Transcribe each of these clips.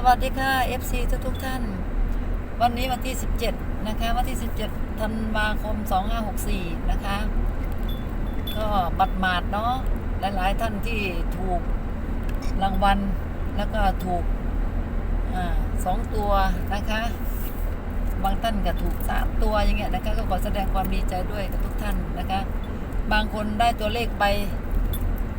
สวัสดีค่ะ FC ทุกทุกท่าน วันนี้วันที่ 17 นะคะ วันที่ 17ธันวาคม 2564 นะคะ ก็บัตรมาดเนาะหลายๆท่านที่ถูกรางวัลแล้วก็ถูกอสองตัวนะคะ บางท่านก็ถูกสามตัวอย่างเงี้ยนะคะ ก็ขอแสดงความดีใจด้วยกับทุกท่านนะคะ บางคนได้ตัวเลขไป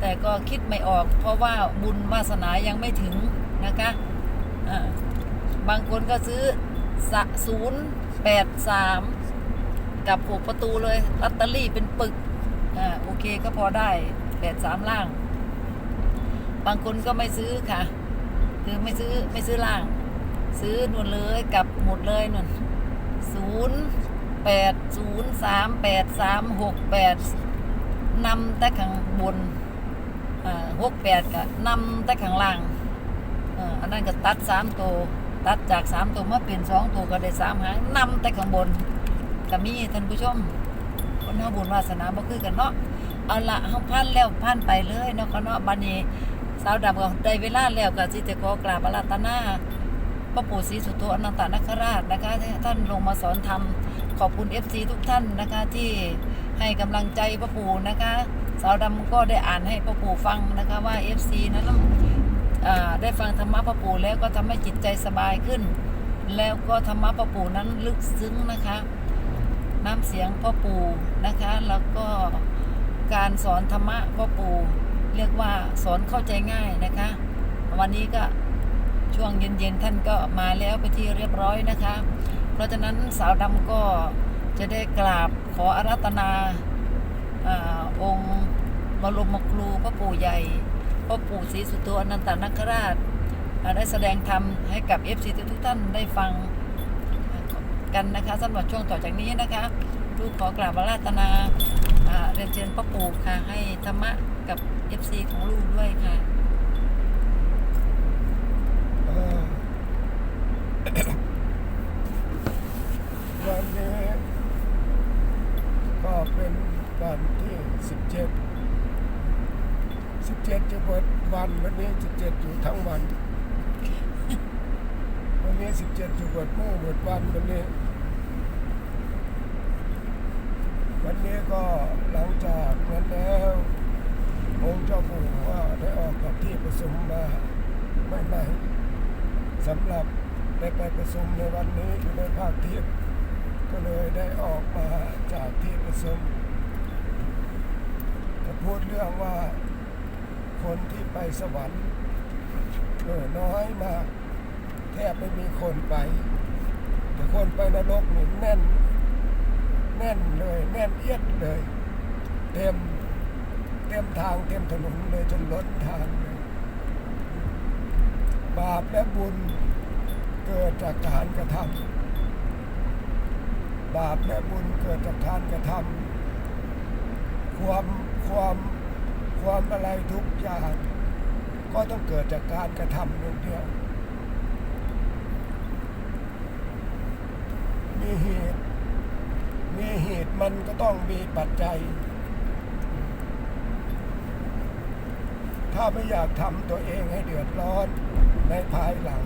แต่ก็คิดไม่ออก เพราะว่าบุญวาสนายังไม่ถึงนะคะ บางคนก็ซื้อศูนย์แปดสามกับหกประตูเลยลอตเตอรี่เป็นปึกอ่าโอเคก็พอได้แปดสามล่าง บางคนก็ไม่ซื้อค่ะ คือไม่ซื้อไม่ซื้อล่าง ซื้อนุ่นเลยกับหมดเลยนุ่นศูนย์แปดศูนย์สามแปดสามหกแปดนำแต่ข้างบนหกแปดก็นำแต่ข้างล่าง อันนั้นก็ตัดสามตัวตัดจากสามตัวมาเป็นสองตัวก็ได้สามหางนำแต่ข้างบนก็มีท่านผู้ชมคนเฮาบุญวาสนาบ่คือกันเนาะเอาละเฮาพันแล้วพันไปเลยเนาะก็เนาะบัดนี้สาวดำก็ได้เวลาแล้วก็สิจะขอกราบอาราธนาพระปู่ศรีสุโธอนันตนาคราชนะคะท่านลงมาสอนธรรมขอบคุณ FC ทุกท่านนะคะที่ให้กำลังใจพระปู่นะคะ สาวดำก็ได้อ่านให้พ่อปู่ฟังนะคะว่า FC นั้นอ่า ได้ฟังธรรมะพ่อปู่แล้วก็ทำให้จิตใจสบายขึ้น แล้วก็ธรรมะพ่อปู่นั้นลึกซึ้งนะคะ น้ำเสียงพ่อปู่นะคะ แล้วก็การสอนธรรมะพ่อปู่เรียกว่าสอนเข้าใจง่ายนะคะ วันนี้ก็ช่วงเย็นๆท่านก็มาแล้วไปที่เรียบร้อยนะคะ เพราะฉะนั้นสาวดำก็จะได้กราบขออารัตนาอองค์บรมครูพระปู่ใหญ่ พ่อปู่ศรีสุโธอนันตนาคราช ได้แสดงธรรมให้กับ FC ทุกท่านได้ฟังกันนะคะสำหรับช่วงต่อจากนี้นะคะลูกขอกราบอาราตนาเรียนเชิญพ่อปู่ค่ะให้ธรรมะกับ FC ของลูกด้วยค่ะ เอ่อ วันนี้ก็เป็นวันที่สิบเจ็ดสิบเจ็ดจะเปิดวันวันนี้สิบเจ็ดอยู่ทั้งวัน วั นนี้สิบเจ็ดจะเปิดมู่เปิดวันวันนี้ วันนี้ก็หลังจากนั้นแล้วองค์เจ้าปู่ว่าได้ออกจากที่ประชุมมาไม่ไม่สำหรับได้ไปประชุมในวันนี้อยู่ในภาคเทียบก็เลยได้ออกมาจากที่ประชุมจะพูดเรื่องว่าคนที่ไปสวรรค์เออน้อยมาก แทบไม่มีคนไป แต่คนไปนรกนี่แน่น แน่นเลย แน่นเอียดเลย เต็มเต็มทางเต็มถนนเลยจนล้นทางเลยบาปและบุญเกิดจากการกระทำบาปและบุญเกิดจากการกระทำความความความอะไรทุกอย่าง ก็ต้องเกิดจากการกระทำอย่างเดียว มีเหตุ มีเหตุมันก็ต้องมีปัจจัย ถ้าไม่อยากทำตัวเองให้เดือดร้อนในภายหลัง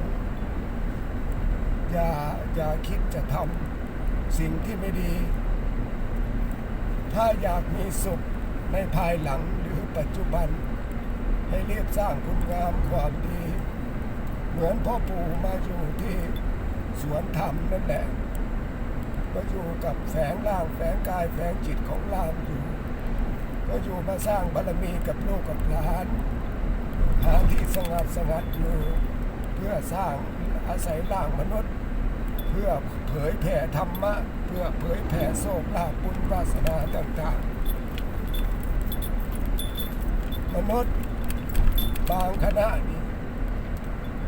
อย่าอย่าคิดจะทำสิ่งที่ไม่ดี ถ้าอยากมีสุขในภายหลังหรือปัจจุบัน ให้เรียบสร้างคุณงามความดี เหมือนพ่อปู่มาอยู่ที่สวนธรรมนั่นแหละ ก็อยู่กับแฝงร่างแฝงกายแฝงจิตของร่างอยู่ ก็อยู่มาสร้างบารมีกับลูกกับหลานหาที่สงัดสงัดอยู่เพื่อสร้างอาศัยร่างมนุษย์ เพื่อเผยแผ่ธรรมะ เพื่อเผยแผ่โชคลาบุญวาสนาต่างๆ มนุษย์บางคณะนี่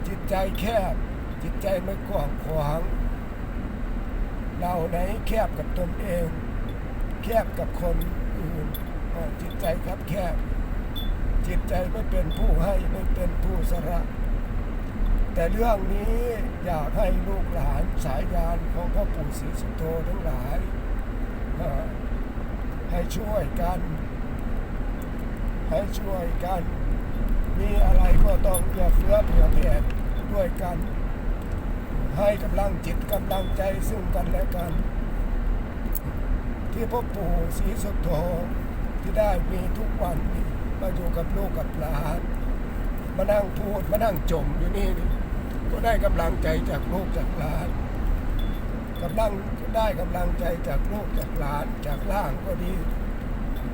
จิตใจแคบจิตใจไม่กว้างขวาง เราไหนแคบกับตนเอง แคบกับคนอื่นจิตใจครับแคบ จิตใจไม่เป็นผู้ให้ไม่เป็นผู้สละแต่เรื่องนี้อยากให้ลูกหลานสายยานของพ่อปู่ศรีสุโธทั้งหลาย ให้ช่วยกัน ให้ช่วยกัน มีอะไรก็ต้องเอื้อเฟื้อเผื่อแผ่ด้วยกัน ให้กำลังจิตกำลังใจซึ่งกันและกัน ที่พ่อปู่ศรีสุโธที่ได้มีทุกวันมาอยู่กับลูกกับหลานมานั่งพูดมานั่งจมอยู่นี่ก็ได้กำลังใจจากลูกจากหลานกำลังได้กำลังใจจากลูกจากหลานจากล่างก็ดี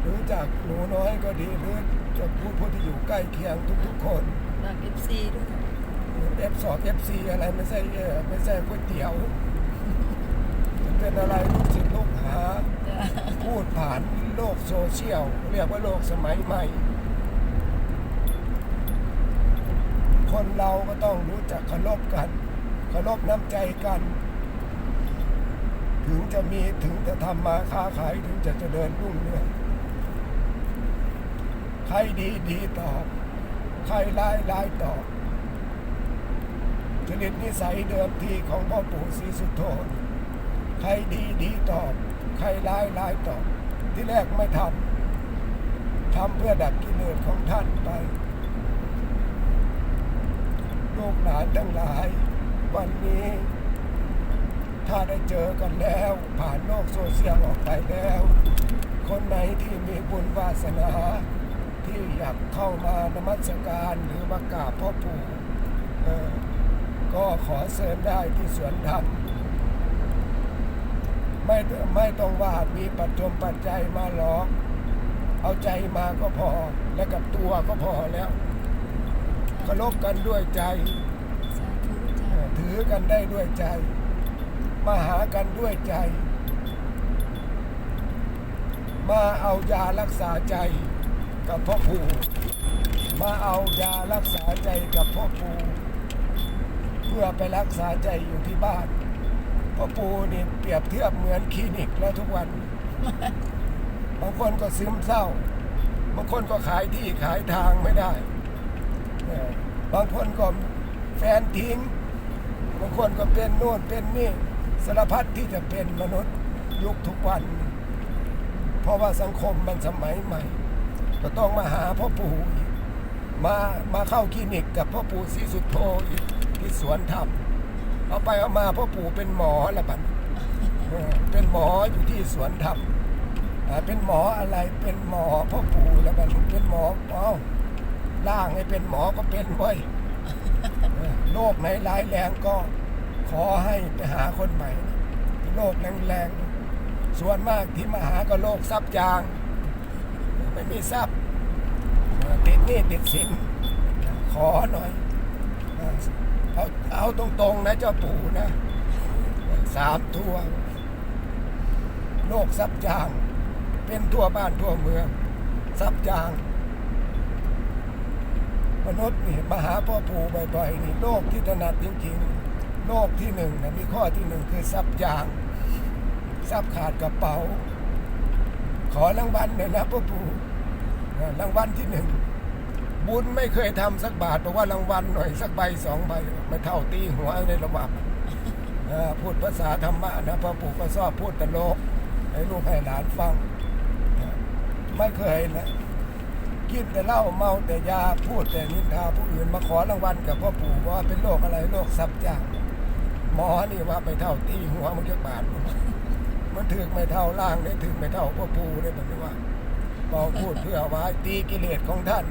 หรือจากหนูน้อยก็ดีหรือจากผู้ที่อยู่ใกล้เคียงทุกๆคนจากเอฟซีด้วย เอฟสองเอฟซีอะไรไม่ใช่เออไม่ใช่ก๋วยเตี๋ยวเป็นอะไรลูกศิษย์ลูกหา พูดผ่านโลกโซเชียล เรียกว่าโลกสมัยใหม่ คนเราก็ต้องรู้จักเคารพกันเคารพน้ำใจกัน ถึงจะมีถึงจะทำมาค้าขายถึงจะเจริญรุ่งเรืองใครดีดีตอบ ใครร้ายร้ายตอบ จริตนิสัยเดิมทีของพ่อปู่ศรีสุโธใครดีดีตอบ ใครร้ายร้ายตอบ ที่แรกไม่ทำทำเพื่อดับกิเลสของท่านไปลูกหลานทั้งหลาย วันนี้ ถ้าได้เจอกันแล้ว ผ่านโลกโซเชียลออกไปแล้ว คนไหนที่มีบุญวาสนา ที่อยากเข้ามานมัสการหรือมากราบพ่อปู่เออ ก็ขอเชิญได้ที่สวนธรรมไม่ไม่ต้องว่ามีปัจจมปัจจัยมาหรอก เอาใจมาก็พอและกับตัวก็พอแล้วเคารพกันด้วยใจ ถือกันได้ด้วยใจ มาหากันด้วยใจ มาเอายารักษาใจกับพ่อปู่มาเอายารักษาใจกับพ่อปู่ เพื่อไปรักษาใจอยู่ที่บ้านพ่อปู่นี่เปรียบเทียบเหมือนคลินิกแล้วทุกวัน บางคนก็ซึมเศร้า บางคนก็ขายที่ขายทางไม่ได้ บางคนก็แฟนทิ้ง บางคนก็เป็นโน่นเป็นนี่สารพัดที่จะเป็นมนุษย์ยุคทุกวัน เพราะว่าสังคมมันสมัยใหม่ ก็ต้องมาหาพ่อปู่มามาเข้าคลินิกกับพ่อปู่ศรีสุดโธอีก ที่สวนธรรมเอาไปเอามาพ่อปู่เป็นหมอละบัดเป็นหมออยู่ที่สวนธรรมเป็นหมออะไรเป็นหมอพ่อปู่ละบัดเป็นหมอเอ้าล่างให้เป็นหมอก็เป็นไว้ยโรคไหนร้ายแรงก็ขอให้ไปหาคนใหม่โรคแรงๆส่วนมากที่มาหาก็โรคซับยาง ไม่มีทรัพย์ติดหนี้ติดสินขอหน่อย เอาเอาตรงๆนะเจ้าปู่นะสามตัวโรคซับยาง เป็นทั่วบ้านทั่วเมืองซับยาง มนุษย์นี่มาหาพ่อปู่บ่อยๆนี่โรคที่ถนัดจริงๆโรคที่หนึ่งนะมีข้อที่หนึ่งคือซับยางซับขาดกระเป๋า ขอรางวัลหน่อยนะพ่อปู่รางวัลที่หนึ่ง บุญไม่เคยทำสักบาทบอกว่ารางวัลหน่อยสักใบสองใบไม่เท่าตีหัวในระหว่างพูดภาษาธรรมะนะพ่อปู่ก็ชอบพูดตลกให้ลูกให้หลานฟัง ไม่เคยนะกินแต่เหล้าเมาแต่ยาพูดแต่นินทาผู้อื่นมาขอรางวัลกับพ่อปู่ว่าเป็นโรคอะไรโรคซับจางหมอนี่ว่าไปเท่าตีหัวมันจะบาดมันถึกไม่เท่าล่างได้ถึกไม่เท่าพ่อปู่ได้แบบนี้ว่าเราพูดเพื่อไว้ตีกิเลสของท่าน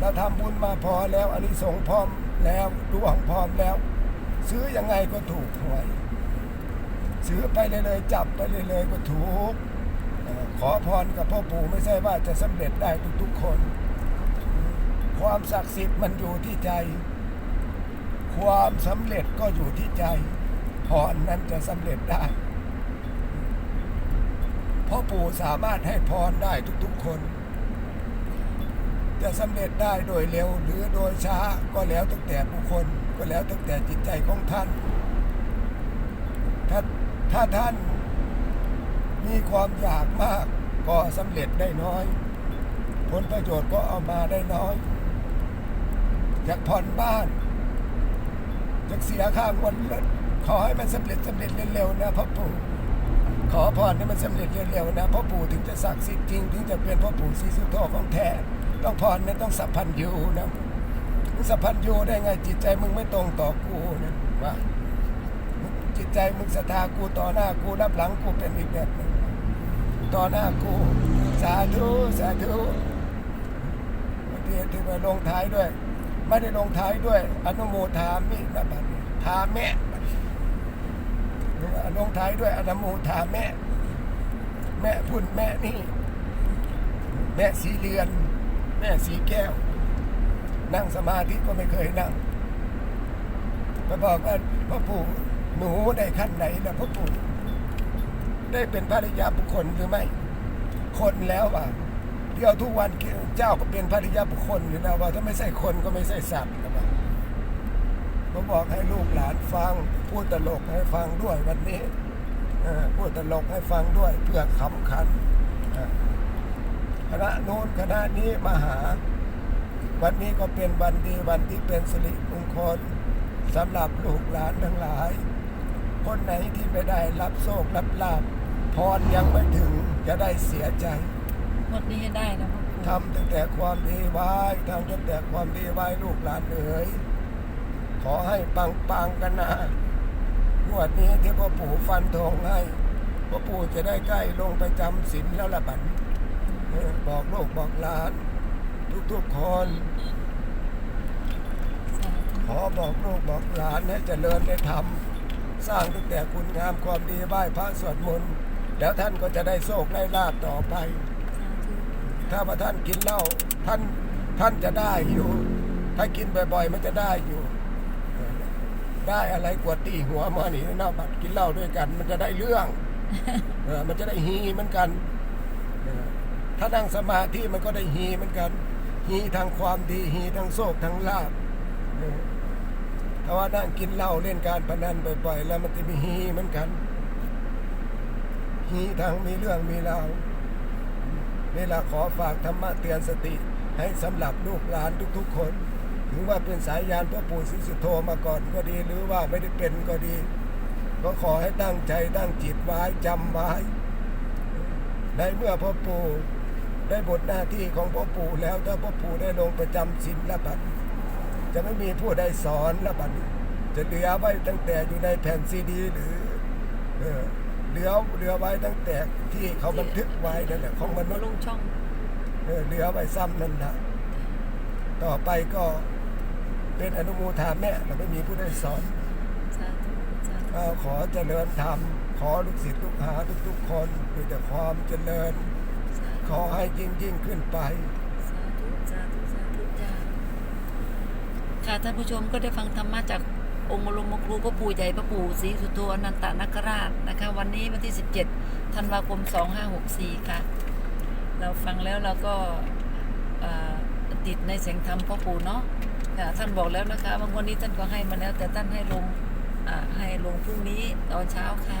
เราทำบุญมาพอแล้วอันนี้สงพร้อมแล้วดวงพร้อมแล้ว ซื้อยังไงก็ถูกหวย ซื้อไปเลยๆจับไปเลยๆก็ถูกขอพรกับพ่อปู่ไม่ใช่ว่าจะสำเร็จได้ทุกๆคน ความศักดิ์สิทธิ์มันอยู่ที่ใจ ความสำเร็จก็อยู่ที่ใจพรนั้นจะสำเร็จได้พ่อปู่สามารถให้พรได้ทุกๆคน จะสำเร็จได้โดยเร็วหรือโดยช้าก็แล้วตั้งแต่บุคคลก็แล้วตั้งแต่จิตใจของท่าน ถ้าถ้าท่านมีความอยากมากก็สำเร็จได้น้อย ผลประโยชน์ก็เอามาได้น้อย อยากผ่อนบ้านอยากเสียค่างวดรถขอให้มันสำเร็จสำเร็จเร็วๆนะพ่อปู่ขอพรให้มันสำเร็จเร็วๆนะพ่อปู่ถึงจะศักดิ์สิทธิ์จริง ถึงจะเป็นพ่อปู่ศรีสุโธของแท้ ต้องพรนั้นต้องสัพพันยูนะมึงสัพพันโยได้ไงจิตใจมึงไม่ตรงต่อกูเนี่ยว่าจิตใจมึงศรัทธากูต่อหน้ากูรับหลังกูเป็นอีกแบบนึงต่อหน้ากูสาธุสาธุบางทีที่ไปลงท้ายด้วย ไม่ได้ลงท้ายด้วย อนุโมทามินะบัดนี้ทาแม่ลงท้ายด้วยอนุโมทาแม่ แม่พุ่นแม่นี่ แม่สีเรือน แม่สีแก้ว นั่งสมาธิก็ไม่เคยนั่งก็บอกว่าพ่อปู่หนูได้ขั้นไหนนะพ่อปู่ได้เป็นภรรยาบุคคลหรือไม่ คนแล้วว่าเที่ยวทุกวันเจ้าก็เป็นภรรยาบุคคลอยู่แล้วว่าถ้าไม่ใช่คนก็ไม่ใช่สัตว์นะว่าก็บอกให้ลูกหลานฟัง พูดตลกให้ฟังด้วยวันนี้พูดตลกให้ฟังด้วยเพื่อขำขัน คณะโน้นคณะนี้มาหา วันนี้ก็เป็นวันดีวันที่เป็นสิริมงคลสำหรับลูกหลานทั้งหลาย คนไหนที่ไม่ได้รับโชครับลาบพรยังไม่ถึงจะได้เสียใจงวดนี้ให้ได้นะพ่อปู่ทำตั้งแต่ความดีไว้ทำตั้งแต่ความดีไว้ลูกหลานเอ๋ยขอให้ปังปังๆกันนะงวดนี้ที่พ่อปู่ฟันธงให้พ่อปู่จะได้ใกล้ลงไปจำศีลแล้วละบัดเออ บอกลูกบอกหลาน ทุกๆคนสาธุขอบอกลูกบอกหลานให้เจริญในธรรมสร้างตั้งแต่คุณงามความดีไหว้พระสวดมนต์แล้วท่านก็จะได้โชคได้ลาบต่อไปสาธุถ้าว่าท่านกินเหล้าท่านท่านจะได้อยู่ ถ้ากินบ่อยๆ มันจะได้อยู่เออได้อะไรกวดตีหัวมาหนีหน้าบัดกินเหล้าด้วยกัน มันจะได้เรื่อง เออมันจะได้ฮีเหมือนกันเออ ถ้านั่งสมาธิมันก็ได้ฮีเหมือนกันฮีทางความดีฮีทางโชคทางลาบถ้าว่านั่งกินเหล้าเล่นการพนันบ่อยๆ แล้วมันจะมีฮีเหมือนกันฮีทางมีเรื่องมีราวนี่ละขอฝากธรรมะเตือนสติให้สำหรับลูกหลานทุกๆ คน ถึงว่าเป็นสายยานพระปู่ศรีสุโธมาก่อนก็ดีหรือว่าไม่ได้เป็นก็ดี ก็ขอให้ตั้งใจตั้งจิตไว้จำไว้ในเมื่อพ่อปู่ ได้บทหน้าที่ของพ่อปู่แล้วถ้าพ่อปู่ได้ลงประจำศีลละบัดจะไม่มีผู้ใดสอนละบัดจะเหลือไว้ตั้งแต่อยู่ในแผ่นซีดี หรือเออเหลือเหลือไว้ตั้งแต่ที่เขาบันทึกไว้นั่นแหละของมนุมาษย์ลงช่องเออเหลือไว้ซ้ำนั่นนะต่อไปก็เป็นอนุโมทาแม่เราไม่มีผู้ได้สอนสาธุสาธุเอาขอเจริญธรรม ขอลูกศิษย์ลูกหาทุกๆคนมีแต่ความเจริญสาธุ ขอให้ยิ่งยิ่งขึ้นไป สาธุสาธุสาธุจ้าค่ะท่านผู้ชมก็ได้ฟังธรรมะจากองค์บรมครูพระปู่ใหญ่พระปู่ศรีสุโธอนันตนาคราชนะคะ วันนี้วันที่ 17ธันวาคม 2564 ค่ะ เราฟังแล้วเราก็ติดในเสียงธรรมพ่อปู่เนาะค่ะท่านบอกแล้วนะคะบางวันนี้ท่านก็ให้มาแล้ว แต่ท่านให้ลงให้ลงพรุ่งนี้ตอนเช้าค่ะ